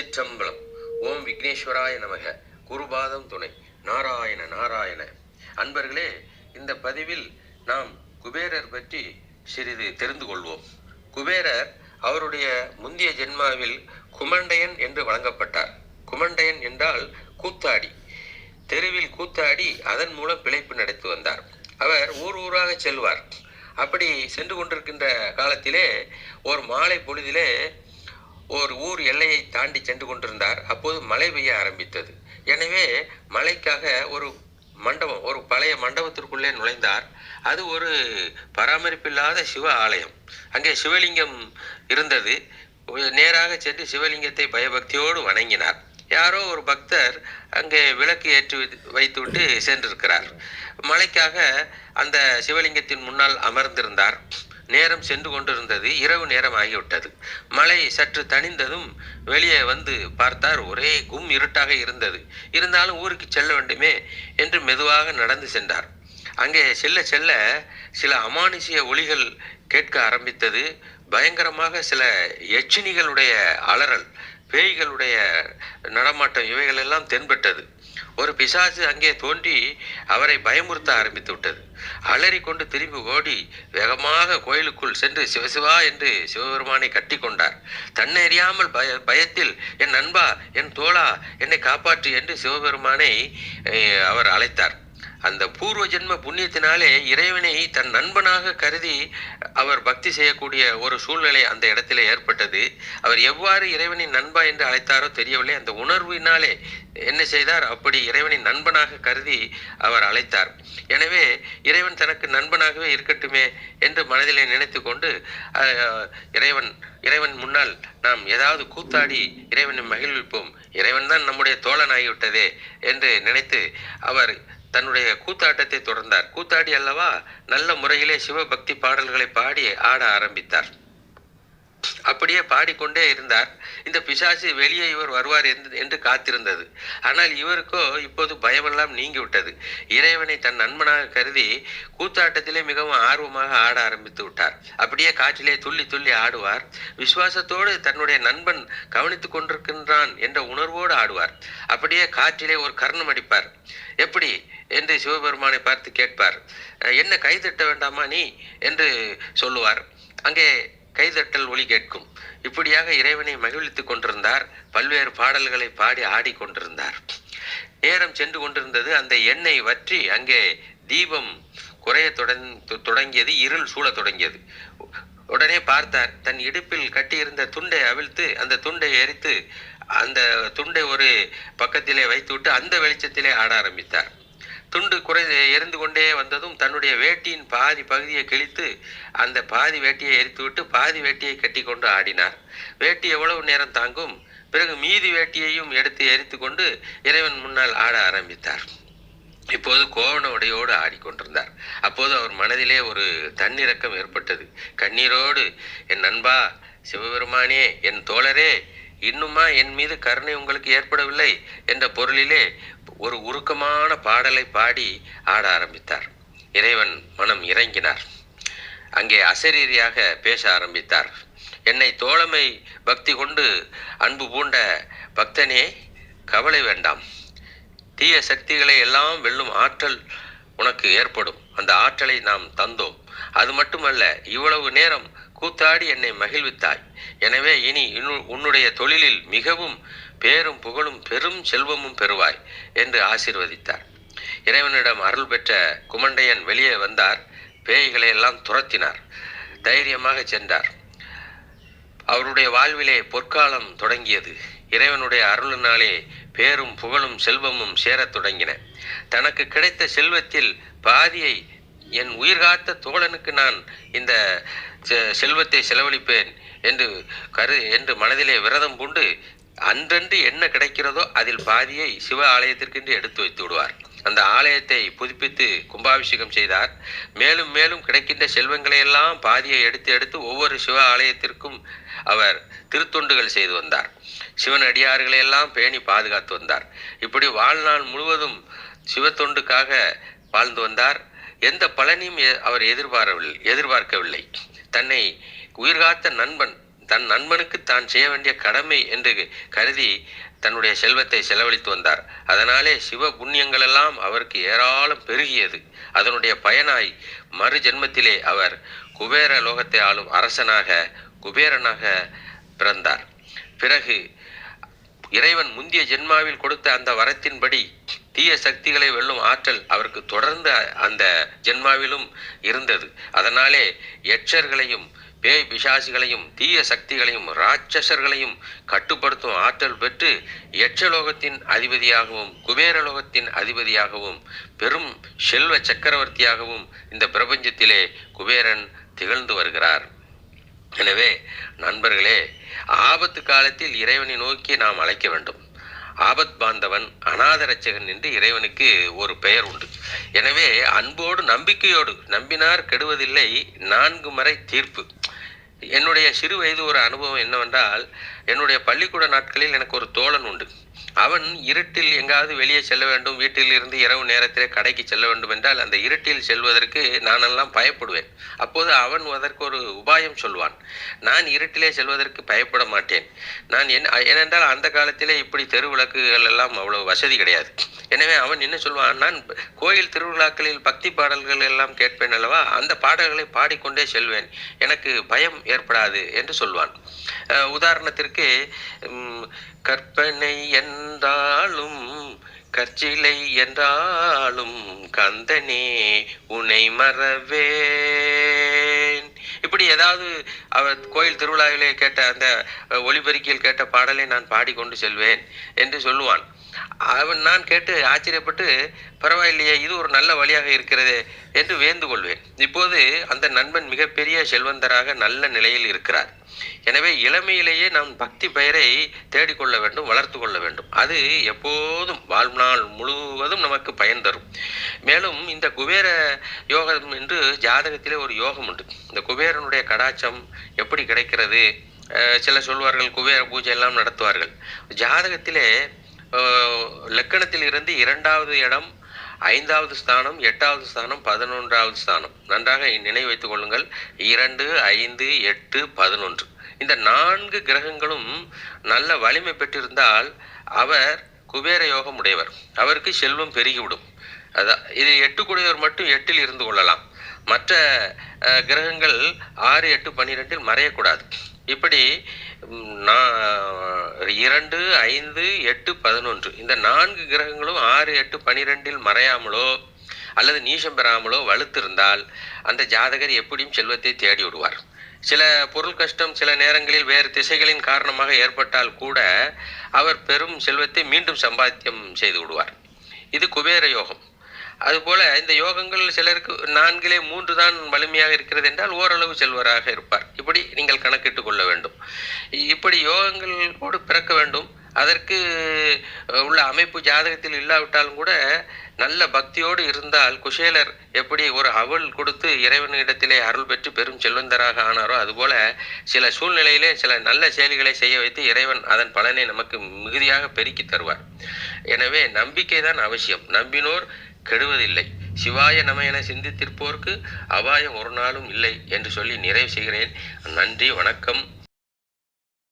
திருச்சிற்றம்பலம். ஓம் விக்னேஸ்வராய நமக. குருபாதம் துணை. நாராயண நாராயண. அன்பர்களே இந்த பதிவில் நாம் குபேரர் பற்றி சிறிது தெரிந்து கொள்வோம். குபேரர் அவருடைய முந்தைய ஜென்மாவில் குமண்டையன் என்று வழங்கப்பட்டார். குமண்டையன் என்றால் கூத்தாடி. தெருவில் கூத்தாடி அதன் மூலம் பிழைப்பு நடத்தி வந்தார். அவர் ஊர் ஊராக செல்வார். அப்படி சென்று கொண்டிருக்கின்ற காலத்திலே ஒரு மாலை பொழுதிலே ஒரு ஊர் எல்லையை தாண்டி சென்று கொண்டிருந்தார். அப்போது மழை பெய்ய ஆரம்பித்தது. எனவே மழைக்காக ஒரு மண்டபம் ஒரு பழைய மண்டபத்திற்குள்ளே நுழைந்தார். அது ஒரு பராமரிப்பில்லாத சிவ ஆலயம். அங்கே சிவலிங்கம் இருந்தது. நேராக சென்று சிவலிங்கத்தை பயபக்தியோடு வணங்கினார். யாரோ ஒரு பக்தர் அங்கே விளக்கு ஏற்றி வைத்துவிட்டு சென்றிருக்கிறார். மலைக்காக அந்த சிவலிங்கத்தின் முன்னால் அமர்ந்திருந்தார். நேரம் சென்று கொண்டிருந்தது. இரவு நேரம் ஆகிவிட்டது மழை சற்று தணிந்ததும் வெளியே வந்து பார்த்தார். ஒரே கும் இருட்டாக இருந்தது. இருந்தாலும் ஊருக்கு செல்ல வேண்டுமே என்று மெதுவாக நடந்து சென்றார். அங்கே செல்ல செல்ல சில அமானுஷிய ஒளிகள் கேட்க ஆரம்பித்தது. பயங்கரமாக சில எச்சினிகளுடைய அலறல் பேய்களுடைய நடமாட்டம் இவைகளெல்லாம் தென்பட்டது. ஒரு பிசாசு அங்கே தோன்றி அவரை பயமுறுத்த ஆரம்பித்து விட்டது. அலறி கொண்டு திரும்பி ஓடி வேகமாக கோயிலுக்குள் சென்று சிவசிவா என்று சிவபெருமானை கட்டி கொண்டார். தன்னை அறியாமல் பய பயத்தில் என் நண்பா என் தோழா என்னை காப்பாற்று என்று சிவபெருமானை அவர் அழைத்தார். அந்த பூர்வ ஜென்ம புண்ணியத்தினாலே இறைவனை தன் நண்பனாக கருதி அவர் பக்தி செய்யக்கூடிய ஒரு சூழ்நிலை அந்த இடத்துல ஏற்பட்டது. அவர் எவ்வாறு இறைவனின் நண்பா என்று அழைத்தாரோ தெரியவில்லை. அந்த உணர்வினாலே என்ன செய்தார்? அப்படி இறைவனின் நண்பனாக கருதி அவர் அழைத்தார். எனவே இறைவன் தனக்கு நண்பனாகவே இருக்கட்டுமே என்று மனதிலே நினைத்து கொண்டு இறைவன் இறைவன் முன்னால் நாம் ஏதாவது கூத்தாடி இறைவனை மகிழ்விப்போம். இறைவன் தான் நம்முடைய தோழனாகிவிட்டதே என்று நினைத்து அவர் தன்னுடைய கூத்தாட்டத்தை தொடர்ந்தார். கூத்தாடி அல்லவா நல்ல முறையிலே சிவபக்தி பாடல்களை பாடி ஆட ஆரம்பித்தார். அப்படியே பாடிக்கொண்டே இருந்தார். இந்த பிசாசு வெளியே இவர் வருவார் என்று காத்திருந்தது. ஆனால் இவருக்கோ இப்போது பயமெல்லாம் நீங்கிவிட்டது. இறைவனை தன் நண்பனாக கருதி கூத்தாட்டத்திலே மிகவும் ஆர்வமாக ஆட ஆரம்பித்து விட்டார். அப்படியே காற்றிலே துள்ளி துள்ளி ஆடுவார். விசுவாசத்தோடு தன்னுடைய நண்பன் கவனித்துக் கொண்டிருக்கின்றான் என்ற உணர்வோடு ஆடுவார். அப்படியே காற்றிலே ஒரு கர்ணம் அடிப்பார். எப்படி? என்று சிவபெருமானை பார்த்து கேட்பார். என்ன கைதட்ட வேண்டாமா நீ? என்று சொல்லுவார். அங்கே கைதட்டல் ஒளி கேட்கும். இப்படியாக இறைவனை மகிழ்வித்துக் கொண்டிருந்தார். பல்வேறு பாடல்களை பாடி ஆடிக்கொண்டிருந்தார் நேரம் சென்று கொண்டிருந்தது. அந்த எண்ணெய் வற்றி அங்கே தீபம் குறைய தொடங்கியது. இருள் சூழ தொடங்கியது. உடனே பார்த்தார் தன் இடுப்பில் கட்டியிருந்த துண்டை அவிழ்த்து அந்த துண்டை எரித்து அந்த துண்டை ஒரு பக்கத்திலே வைத்துவிட்டு அந்த வெளிச்சத்திலே ஆட ஆரம்பித்தார். துண்டு குறை எரிந்து கொண்டே வந்ததும் தன்னுடைய வேட்டியின் பாதி பகுதியை கிழித்து அந்த பாதி வேட்டியை எரித்துவிட்டு பாதி வேட்டியை கட்டி கொண்டு ஆடினார். வேட்டி எவ்வளவு நேரம் தாங்கும்? பிறகு மீதி வேட்டியையும் எடுத்து எரித்து கொண்டு இறைவன் முன்னால் ஆட ஆரம்பித்தார். இப்போது கோவண உடையோடு ஆடிக்கொண்டிருந்தார் அப்போது அவர் மனதிலே ஒரு தன்னிறக்கம் ஏற்பட்டது. கண்ணீரோடு என் நண்பா சிவபெருமானே என் தோழரே இன்னுமா என் மீது கருணை உங்களுக்கு ஏற்படவில்லை? என்ற பொருளிலே ஒரு உருக்கமான பாடலை பாடி ஆட ஆரம்பித்தார். இறைவன் மனம் இறங்கினார். அங்கே அசரீரியாக பேச ஆரம்பித்தார். என்னை தோழமை பக்தி கொண்டு அன்பு பூண்ட பக்தனே கவலை வேண்டாம். தீய சக்திகளை எல்லாம் வெல்லும் ஆற்றல் உனக்கு ஏற்படும். அந்த ஆற்றலை நாம் தந்தோம். அது மட்டுமல்ல இவ்வளவு நேரம் கூத்தாடி என்னை மகிழ்வித்தாய். எனவே இனி உன்னுடைய தொழிலில் மிகவும் பேரும் புகழும் பெரும் செல்வமும் பெறுவாய் என்று ஆசிர்வதித்தார். இறைவனிடம் அருள் பெற்ற குமண்டையன் வெளியே வந்தார். பேய்களை எல்லாம் துரத்தினார். தைரியமாக சென்றார். அவருடைய வாழ்விலே பொற்காலம் தொடங்கியது. இறைவனுடைய அருளினாலே பேரும் புகழும் செல்வமும் சேரத் தொடங்கின. தனக்கு கிடைத்த செல்வத்தில் பாதியை என் உயிர்காத்த தோழனுக்கு நான் இந்த செல்வத்தை செலவழிப்பேன் என்று கரு என்று மனதிலே விரதம் பூண்டு அன்றன்று என்ன கிடைக்கிறதோ அதில் பாதியை சிவ ஆலயத்திற்கென்று எடுத்து வைத்து விடுவார். அந்த ஆலயத்தை புதுப்பித்து கும்பாபிஷேகம் செய்தார். மேலும் மேலும் கிடைக்கின்ற செல்வங்களை எல்லாம் பாதியை எடுத்து எடுத்து ஒவ்வொரு சிவ ஆலயத்திற்கும் அவர் திருத்தொண்டுகள் செய்து வந்தார். சிவன் அடியார்களை எல்லாம் பேணி பாதுகாத்து வந்தார். இப்படி வாழ்நாள் முழுவதும் சிவத்தொண்டுக்காக வாழ்ந்து வந்தார். எந்த பலனையும் அவர் எதிர்பாரவில்லை எதிர்பார்க்கவில்லை. தன்னை உயிர்காத்த நண்பன் தன் நண்பனுக்கு தான் செய்ய வேண்டிய கடமை என்று கருதி தன்னுடைய செல்வத்தை செலவழித்து வந்தார். அதனாலே சிவ புண்ணியங்கள் எல்லாம் அவருக்கு ஏராளம் பெருகியது. அதனுடைய பயனாய் மறு ஜென்மத்திலே அவர் குபேர லோகத்தை ஆளும் அரசனாக குபேரனாக பிறந்தார். பிறகு இறைவன் முந்திய ஜென்மாவில் கொடுத்த அந்த வரத்தின்படி தீய சக்திகளை வெல்லும் ஆற்றல் அவருக்கு தொடர்ந்து அந்த ஜென்மாவிலும் இருந்தது. அதனாலே எச்சர்களையும் பேய் பிசாசிகளையும் தீய சக்திகளையும் ராட்சசர்களையும் கட்டுப்படுத்தும் ஆற்றல் பெற்று யட்சலோகத்தின் அதிபதியாகவும் குபேரலோகத்தின் அதிபதியாகவும் பெரும் செல்வ சக்கரவர்த்தியாகவும் இந்த பிரபஞ்சத்திலே குபேரன் திகழ்ந்து வருகிறார். எனவே நண்பர்களே ஆபத்து காலத்தில் இறைவனை நோக்கி நாம் அழைக்க வேண்டும். ஆபத் பாந்தவன் அநாதரட்சகன் என்று இறைவனுக்கு ஒரு பெயர் உண்டு. எனவே அன்போடு நம்பிக்கையோடு நம்பினார் கெடுவதில்லை நான்கு மறை தீர்ப்பு. என்னுடைய சிறு வயது ஒரு அனுபவம் என்னவென்றால் என்னுடைய பள்ளிக்கூட நாட்களில் எனக்கு ஒரு தோழன் உண்டு. அவன் இருட்டில் எங்காவது வெளியே செல்ல வேண்டும். வீட்டில் இருந்து இரவு நேரத்திலே கடைக்கு செல்ல வேண்டும் என்றால் அந்த இருட்டில் செல்வதற்கு நானெல்லாம் பயப்படுவேன். அப்போது அவன் அதற்கு ஒரு உபாயம் சொல்வான். நான் இருட்டிலே செல்வதற்கு பயப்பட மாட்டேன். நான் என்ன ஏனென்றால் அந்த காலத்திலே இப்படி தெரு விளக்குகள் எல்லாம் அவ்வளோ வசதி கிடையாது. எனவே அவன் என்ன சொல்வான்? நான் கோயில் திருவிழாக்களில் பக்தி பாடல்கள் எல்லாம் கேட்பேன் அல்லவா? அந்த பாடல்களை பாடிக்கொண்டே செல்வேன். எனக்கு பயம் ஏற்படாது என்று சொல்வான். உதாரணத்திற்கு கற்பனை என்றாலும் கற்சிலை என்றாலும் கந்தனே உனை மறவேன். இப்படி ஏதாவது அவர் கோயில் திருவிழாவிலே கேட்ட அந்த ஒளிபெருக்கியில் கேட்ட பாடலை நான் பாடிக்கொண்டு செல்வேன் என்று சொல்லுவான். அவன் நான் கேட்டு ஆச்சரியப்பட்டு பரவாயில்லையே இது ஒரு நல்ல வழியாக இருக்கிறதே என்று வேந்து கொள்வேன் இப்போது அந்த நண்பன் மிகப்பெரிய செல்வந்தராக நல்ல நிலையில் இருக்கிறார். எனவே இளமையிலேயே நாம் பக்தி பெயரை தேடிக்கொள்ள வேண்டும் வளர்த்து கொள்ள வேண்டும். அது எப்போதும் வாழ்நாள் முழுவதும் நமக்கு பயன் தரும். மேலும் இந்த குபேர யோகம் என்று ஜாதகத்திலே ஒரு யோகம் உண்டு. இந்த குபேரனுடைய கடாச்சம் எப்படி கிடைக்கிறது? சில சிலர் சொல்வார்கள் குபேர பூஜை எல்லாம் நடத்துவார்கள். ஜாதகத்திலே லக்கணத்தில் இருந்து இரண்டாவது இடம் ஐந்தாவது ஸ்தானம் எட்டாவது ஸ்தானம் பதினொன்றாவது ஸ்தானம். நன்றாக நினைவு வைத்துக் கொள்ளுங்கள். இரண்டு ஐந்து எட்டு பதினொன்று. இந்த நான்கு கிரகங்களும் நல்ல வலிமை பெற்றிருந்தால் அவர் குபேர யோகம் உடையவர். அவருக்கு செல்வம் பெருகிவிடும். அதான் இது எட்டு கூடியவர் மட்டும் எட்டில் இருந்து கொள்ளலாம். மற்ற கிரகங்கள் ஆறு எட்டு பன்னிரெண்டில் மறையக்கூடாது. இப்படி இரண்டு ஐந்து எட்டு பதினொன்று. இந்த நான்கு கிரகங்களும் ஆறு எட்டு பனிரெண்டில் மறையாமலோ அல்லது நீசம் பெறாமலோ வலுத்திருந்தால் அந்த ஜாதகர் எப்படியும் செல்வத்தை தேடி விடுவார். சில பொருள் கஷ்டம் சில நேரங்களில் வேறு திசைகளின் காரணமாக ஏற்பட்டால் கூட அவர் பெரும் செல்வத்தை மீண்டும் சம்பாத்தியம் செய்து விடுவார். இது குபேர யோகம். அதுபோல இந்த யோகங்கள் சிலருக்கு நான்கிலே மூன்று தான் வலிமையாக இருக்கிறது என்றால் ஓரளவு செல்வராக இருப்பார். இப்படி நீங்கள் கணக்கிட்டு கொள்ள வேண்டும். இப்படி யோகங்களோடு பிறக்க வேண்டும். அதற்கு உள்ள அமைப்பு ஜாதகத்தில் இல்லாவிட்டாலும் கூட நல்ல பக்தியோடு இருந்தால் குசேலர் எப்படி ஒரு அவள் கொடுத்து இறைவனிடத்திலே அருள் பெற்று பெரும் செல்வந்தராக ஆனாரோ அதுபோல சில சூழ்நிலையிலே சில நல்ல செயல்களை செய்ய வைத்து இறைவன் அதன் பலனை நமக்கு மிகுதியாக பெருக்கி தருவார். எனவே நம்பிக்கை தான் அவசியம். நம்பினோர் கெடுவதில்லை. சிவாய நம என சிந்தித்திருப்போர்க்கு அபாயம் ஒரு நாளும் இல்லை என்று சொல்லி நிறைவு செய்கிறேன். நன்றி வணக்கம்.